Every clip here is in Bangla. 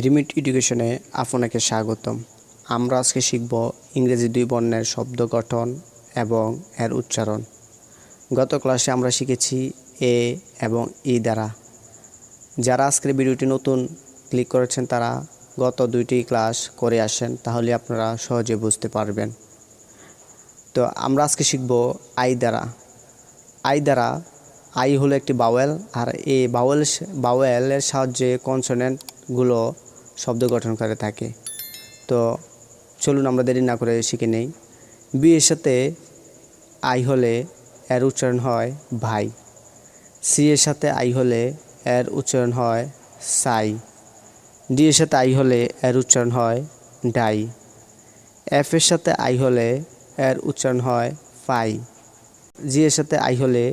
থ্রি মিনিট এডুকেশনে আপনাকে স্বাগতম। আমরা আজকে শিখব ইংরেজি দুই বর্ণের শব্দ গঠন এবং এর উচ্চারণ। গত ক্লাসে আমরা শিখেছি এ এবং ই দ্বারা। যারা আজকের ভিডিওটি নতুন ক্লিক করেছেন তারা গত দুইটি ক্লাস করে আসেন, তাহলে আপনারা সহজে বুঝতে পারবেন। তো আমরা আজকে শিখব আই দ্বারা। আই দ্বারা, আই হলো একটি বাওয়েল আর এই বাওয়েল বাওয়েলের সাহায্যে কনসোনেন্টগুলো শব্দ গঠন করে থাকে। তো চলুন আমরা দেরি না করে শিখে নেই। বি এর সাথে আই হলে এর উচ্চারণ হয় ভাই। সি এর সাথে আই হলে এর উচ্চারণ হয় সাই। ডি এর সাথে আই হলে এর উচ্চারণ হয় ডাই। এফ এর সাথে আই হলে এর উচ্চারণ হয় ফাই। জি এর সাথে আই হলে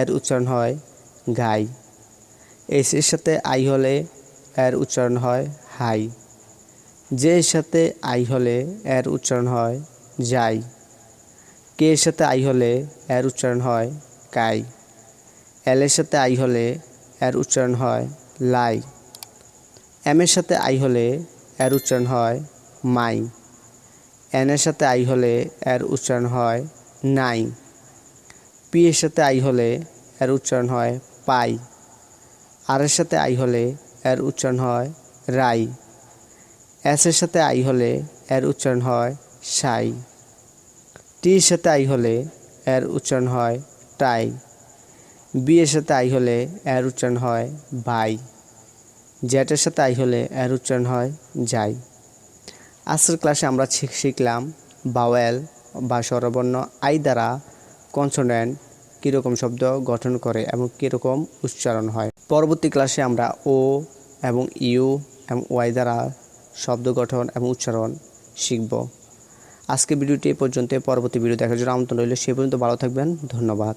এর উচ্চারণ হয় গাই এস এর সাথে আই হলে এর উচ্চারণ হয় হাই। যে এর সাথে আই হলে এর উচ্চারণ হয় যাই। কে এর সাথে আই হলে এর উচ্চারণ হয় কাই। এল এর সাথে আই হলে এর উচ্চারণ হয় লাই। এম এর সাথে আই হলে এর উচ্চারণ হয় মাই। এন এর সাথে আই হলে এর উচ্চারণ হয় নাই। পি এর সাথে আই হলে এর উচ্চারণ হয় পাই। আর এর সাথে আই হলে এর উচ্চারণ হয় রাই। এর সাথে আই হলে এর উচ্চারণ হয় সাই। টি এর সাথে আই হলে এর উচ্চারণ হয় টাই। বি এর সাথে আই হলে এর উচ্চারণ হয় বাই জ্যাটের সাথে আই হলে এর উচ্চারণ হয় যাই। আজকের ক্লাসে আমরা শিখ- শিখলাম বাওয়েল বা স্বরবর্ণ আই দ্বারা কনসোনেন্ট কীরকম শব্দ গঠন করে এবং কীরকম উচ্চারণ হয়। পরবর্তী ক্লাসে আমরা ও এবং ইউ এবং ওয়াই দ্বারা শব্দ গঠন এবং উচ্চারণ শিখব। আজকে ভিডিওটি এ পর্যন্ত, পরবর্তী ভিডিও দেখার জন্য আমন্ত্রণ রইল। সে পর্যন্ত ভালো থাকবেন। ধন্যবাদ।